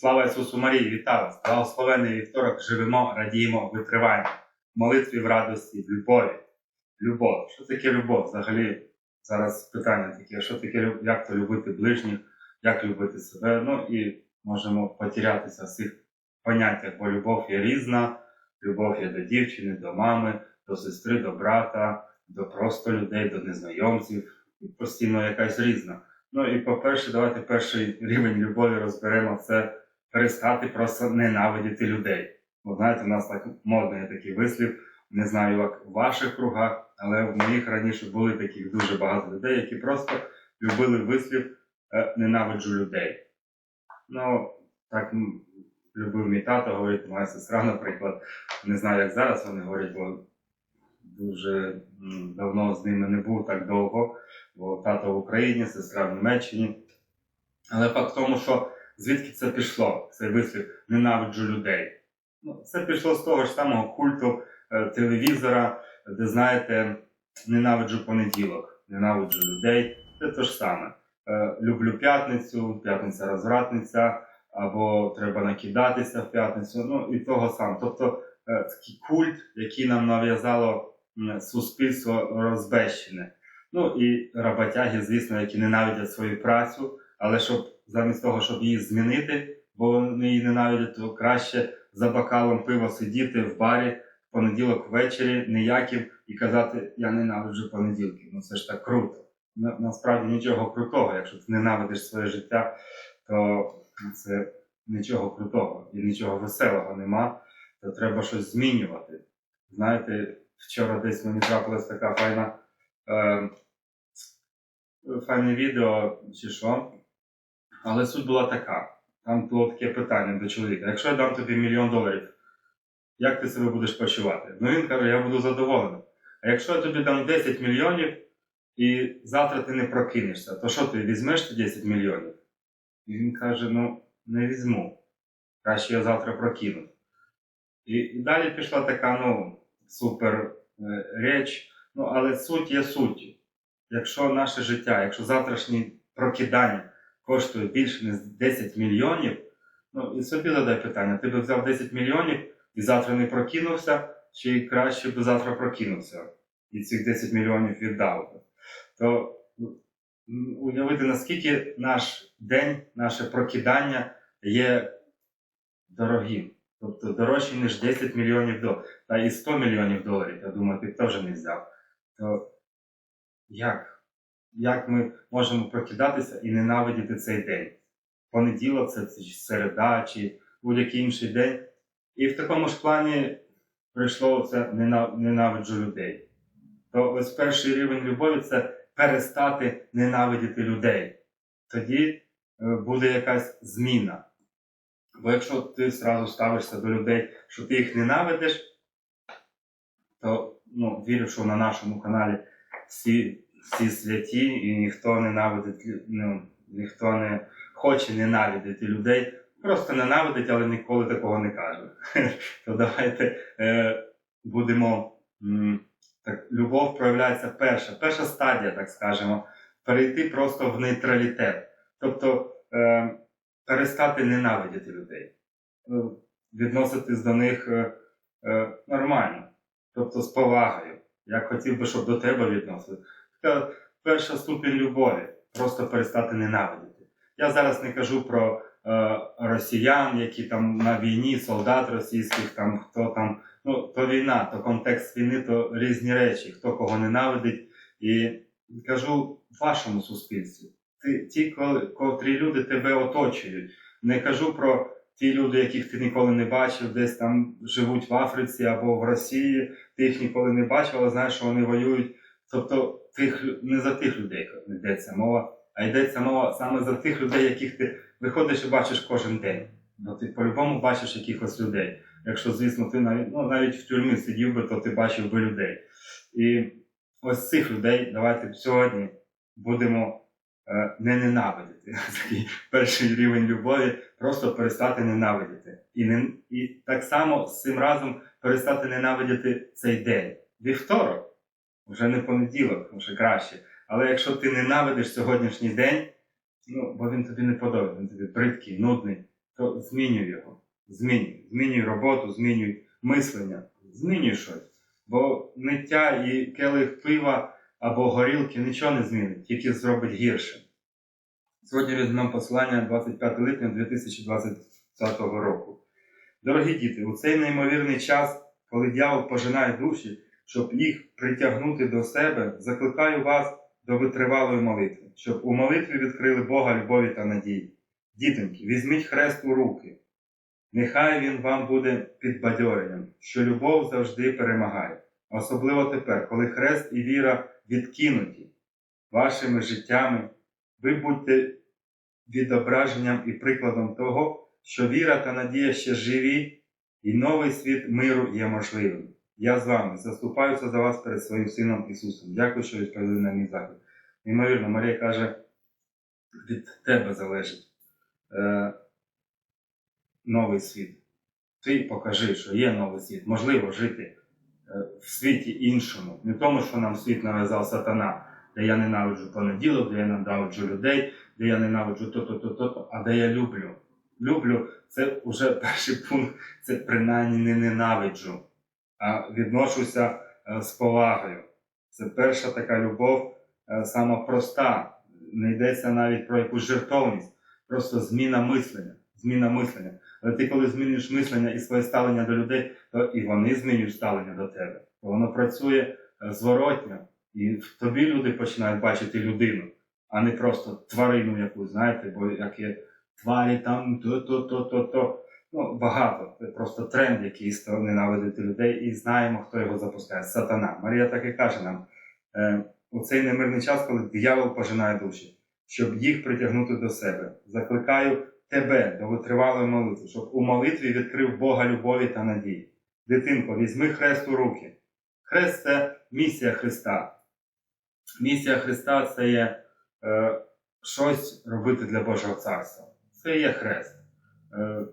Слава Ісусу Марії, вітаю вас! Благословений вівторок живемо, радіємо, витриваємо. В молитві в радості, в любові. Любов. Що таке любов? Взагалі, зараз питання таке, що таке як то любити ближніх, як любити себе. Ну і можемо потерятися в цих поняттях, бо любов є різна, любов є до дівчини, до мами, до сестри, до брата, до просто людей, до незнайомців. Постійно якась різна. Ну і по-перше, давайте перший рівень любові розберемо це перестати просто ненавидіти людей. Бо знаєте, у нас так модний такий вислів, не знаю, як в ваших кругах, але в моїх раніше були таких дуже багато людей, які просто любили вислів е, ненавиджу людей. Ну, так любив мій тато говорити, моя сестра, наприклад. Не знаю, як зараз вони говорять, бо дуже давно з ними не був так довго, бо тато в Україні, сестра в Німеччині. Але факт в тому, що звідки це пішло, цей вислів ненавиджу людей. Ну, це пішло з того ж самого культу е, телевізора, де, знаєте, ненавиджу понеділок, ненавиджу людей. Це те ж саме. Е, люблю п'ятницю, п'ятниця розвратниця, або треба накидатися в п'ятницю. Ну і того сам. Тобто е, такий культ, який нам нав'язало суспільство розбещене. Ну і роботяги, звісно, які ненавидять свою працю, але щоб замість того, щоб її змінити, бо вони її ненавидять, то краще за бокалом пива сидіти в барі в понеділок ввечері, ніяким, і казати Я ненавиджу понеділки. Ну це ж так круто. Насправді нічого крутого. Якщо ти ненавидиш своє життя, то це нічого крутого і нічого веселого нема, то треба щось змінювати. Знаєте, вчора десь мені трапилась така файна. Е, файне відео чи що. Але суть була така. Там було таке питання до чоловіка. Якщо я дам тобі мільйон доларів, як ти себе будеш почувати? Ну він каже, я буду задоволений. А якщо я тобі дам 10 мільйонів і завтра ти не прокинешся, то що ти візьмеш ті 10 мільйонів? І він каже: ну, не візьму. Краще я завтра прокину. І, і далі пішла така, ну, супер е, реч. Ну, але суть є суттю. Якщо наше життя, якщо завтрашнє прокидання коштує більше ніж 10 мільйонів, ну і собі задай питання: ти би взяв 10 мільйонів і завтра не прокинувся, чи краще би завтра прокинувся і цих 10 мільйонів віддав би? То уявити, наскільки наш день, наше прокидання є дорогим. Тобто дорожче, ніж 10 мільйонів доларів, та і 100 мільйонів доларів, я думаю, ти б теж не взяв. То як? Як ми можемо прокидатися і ненавидіти цей день? Понеділок це чи середа, чи будь-який інший день. І в такому ж плані прийшло це ненавиджу людей. То ось перший рівень любові це перестати ненавидіти людей. Тоді е, буде якась зміна. Бо якщо ти зразу ставишся до людей, що ти їх ненавидиш, то ну, вірю, що на нашому каналі всі, всі святі і ніхто ненавидить, ну, ніхто не хоче ненавидити людей. Просто ненавидить, але ніколи такого не каже. То давайте е, будемо. так, любов проявляється перша, перша стадія, так скажемо, перейти просто в нейтралітет. Тобто е, перестати ненавидіти людей, е, відноситись до них е, е, нормально, тобто з повагою. Я хотів би, щоб до тебе відносили. Така перша ступінь любові просто перестати ненавидіти. Я зараз не кажу про е, росіян, які там на війні, солдат російських, там хто там. Ну, то війна, то контекст війни, то різні речі, хто кого ненавидить. І кажу вашому суспільстві. Ти, ті, котрі люди тебе оточують. Не кажу про ті люди, яких ти ніколи не бачив, десь там живуть в Африці або в Росії, ти їх ніколи не бачив, але знаєш, що вони воюють. Тобто тих, не за тих людей йдеться мова, а йдеться мова саме за тих людей, яких ти виходиш і бачиш кожен день. Бо ти по-любому бачиш якихось людей. Якщо, звісно, ти навіть, ну, навіть в тюрмі сидів би, то ти бачив би людей. І ось цих людей давайте сьогодні будемо е, не ненавидіти. Такий перший рівень любові просто перестати ненавидіти. І, не, і так само з цим разом перестати ненавидіти цей день. Вівторок, вже не понеділок, вже краще. Але якщо ти ненавидиш сьогоднішній день, ну, бо він тобі не подобається, він тобі бридкий, нудний, то змінюй його. Змінюй. Змінюй роботу, змінюй мислення, змінюй щось. Бо ниття і келих пива або горілки нічого не змінить, тільки зробить гірше. Сьогодні візьмемо посилання 25 липня 2020 року. Дорогі діти, у цей неймовірний час, коли дьявол пожинає душі, щоб їх притягнути до себе, закликаю вас до витривалої молитви, щоб у молитві відкрили Бога любові та надії. Дітоньки, візьміть хрест у руки. Нехай він вам буде підбадьоренням, що любов завжди перемагає, особливо тепер, коли хрест і віра відкинуті вашими життями, ви будьте відображенням і прикладом того, що віра та надія ще живі, і новий світ миру є можливим. Я з вами заступаюся за вас перед своїм Сином Ісусом. Дякую, що відповіли на мій заклик. Неймовірно, Марія каже, від тебе залежить е, новий світ. Ти покажи, що є новий світ. Можливо жити е, в світі іншому. Не тому, що нам світ нав'язав сатана, де я ненавиджу понеділок, де я ненавиджу людей, де я ненавиджу то-то, то-то, то, а де я люблю. Люблю це вже перший пункт, це принаймні не ненавиджу, а відношуся е, з повагою. Це перша така любов, е, сама проста. Не йдеться навіть про якусь жертовність, просто зміна мислення. Зміна мислення. Але ти, коли змінюєш мислення і своє ставлення до людей, то і вони змінюють ставлення до тебе. То воно працює е, зворотньо, і в тобі люди починають бачити людину, а не просто тварину якусь, знаєте, бо як є тварі там то, то, то, то, то. Ну, багато. Це просто тренд, який став ненавидити людей, і знаємо, хто його запускає. Сатана. Марія так і каже нам е, у цей немирний час, коли диявол пожинає душі, щоб їх притягнути до себе. Закликаю тебе до витривалої молитви, щоб у молитві відкрив Бога любові та надії. Дитинко, візьми хрест у руки. Хрест це місія Христа. Місія Христа це є е, щось робити для Божого царства. Це є хрест. Е,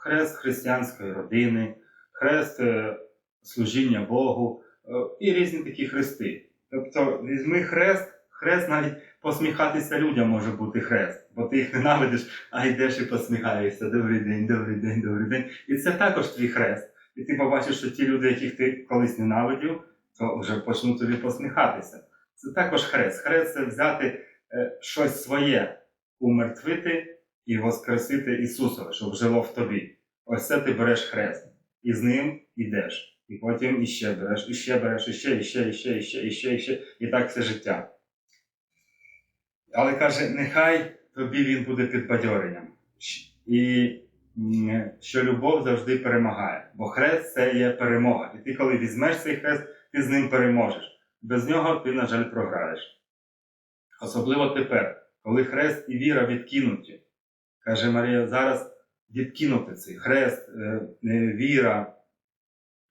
хрест християнської родини, хрест е, служіння Богу е, і різні такі хрести. Тобто візьми хрест, хрест навіть посміхатися людям може бути хрест, бо ти їх ненавидиш, а йдеш і посміхаєшся. Добрий день, добрий день, добрий день. І це також твій хрест. І ти побачиш, що ті люди, яких ти колись ненавидів, то вже почнуть тобі посміхатися. Це також хрест. Хрест це взяти е, щось своє, умертвити і воскресити Ісусове, щоб жило в тобі. Ось це ти береш хрест, і з ним ідеш. І потім іще береш, іще береш, іще, іще, іще, іще, іще, іще, і так все життя. Але каже, нехай тобі він буде підбадьоренням. І що любов завжди перемагає. Бо хрест це є перемога. І ти, коли візьмеш цей хрест, ти з ним переможеш. Без нього ти, на жаль, програєш. Особливо тепер, коли хрест і віра відкинуті. Каже Марія, зараз відкинути цей хрест, е, віра.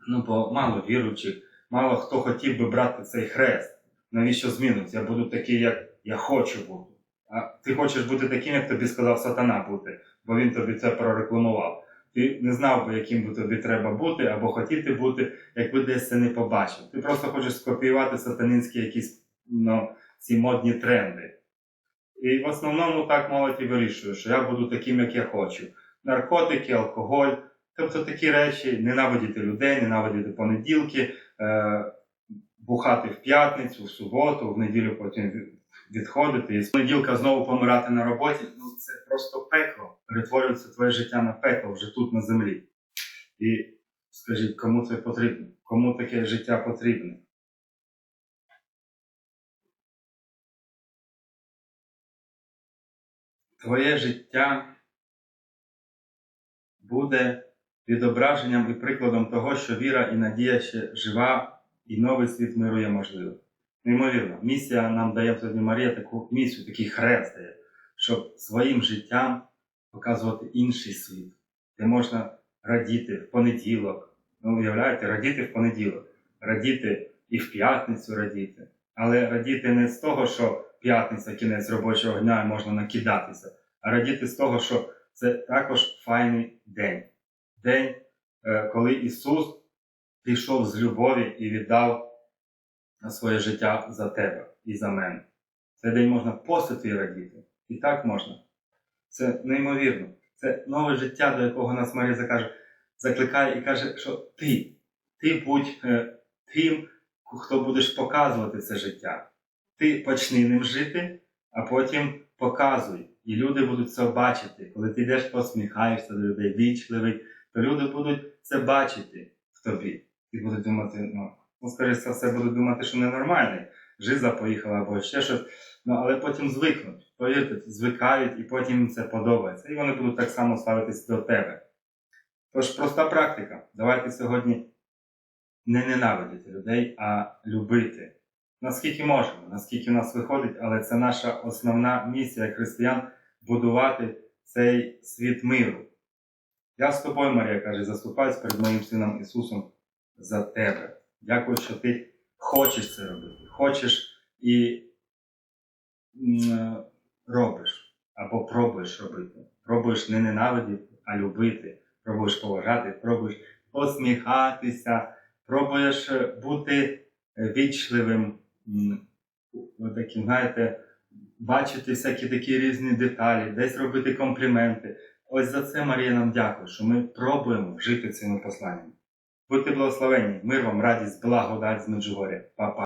Ну, бо мало віруючих, мало хто хотів би брати цей хрест. Навіщо зміниться? Я буду такий, як я хочу бути. А ти хочеш бути таким, як тобі сказав сатана бути, бо він тобі це прорекламував. Ти не знав би, яким би тобі треба бути або хотіти бути, якби десь це не побачив. Ти просто хочеш скопіювати сатанинські якісь ну, ці модні тренди. І в основному так молодь і вирішує, що я буду таким, як я хочу. Наркотики, алкоголь, тобто такі речі, ненавидіти людей, ненавидіти понеділки, е, бухати в п'ятницю, в суботу, в неділю потім відходити і з понеділка знову помирати на роботі. Ну це просто пекло. Перетворюється твоє життя на пекло вже тут на землі. І скажіть, кому це потрібно? Кому таке життя потрібне? Твоє життя буде відображенням і прикладом того, що віра і надія ще жива, і новий світ миру є можливим. Неймовірно, місія нам дає сьогодні Марія таку місію, такий хрест дає, щоб своїм життям показувати інший світ, де можна радіти в понеділок. Ну, уявляєте, радіти в понеділок, радіти і в п'ятницю радіти. Але радіти не з того, що п'ятниця, кінець робочого дня і можна накидатися, а радіти з того, що це також файний день. День, е, коли Ісус пішов з любові і віддав своє життя за тебе і за мене. Цей день можна посити і радіти. І так можна. Це неймовірно. Це нове життя, до якого нас Марія закаже, закликає і каже, що ти, ти будь е, тим, хто будеш показувати це життя. Ти почни ним жити, а потім показуй. І люди будуть це бачити. Коли ти йдеш, посміхаєшся до людей, вічливий, то люди будуть це бачити в тобі. І будуть думати, ну, ну скоріше за все, будуть думати, що ненормальний. Жиза поїхала або ще щось. Ну, але потім звикнуть. Повірте, звикають і потім це подобається. І вони будуть так само ставитись до тебе. Тож проста практика. Давайте сьогодні не ненавидіти людей, а любити. Наскільки можемо, наскільки в нас виходить, але це наша основна місія християн будувати цей світ миру. Я з тобою, Марія каже, заступаюсь перед моїм сином Ісусом за тебе. Дякую, що ти хочеш це робити. Хочеш і робиш або пробуєш робити. Пробуєш не ненавидіти, а любити. Пробуєш поважати, пробуєш посміхатися, пробуєш бути вічливим, от таким, знаєте, бачити всякі такі різні деталі, десь робити компліменти. Ось за це Марія нам дякує, що ми пробуємо жити цими посланнями. Будьте благословенні, мир вам, радість, благодать з Меджугоря. Па-па.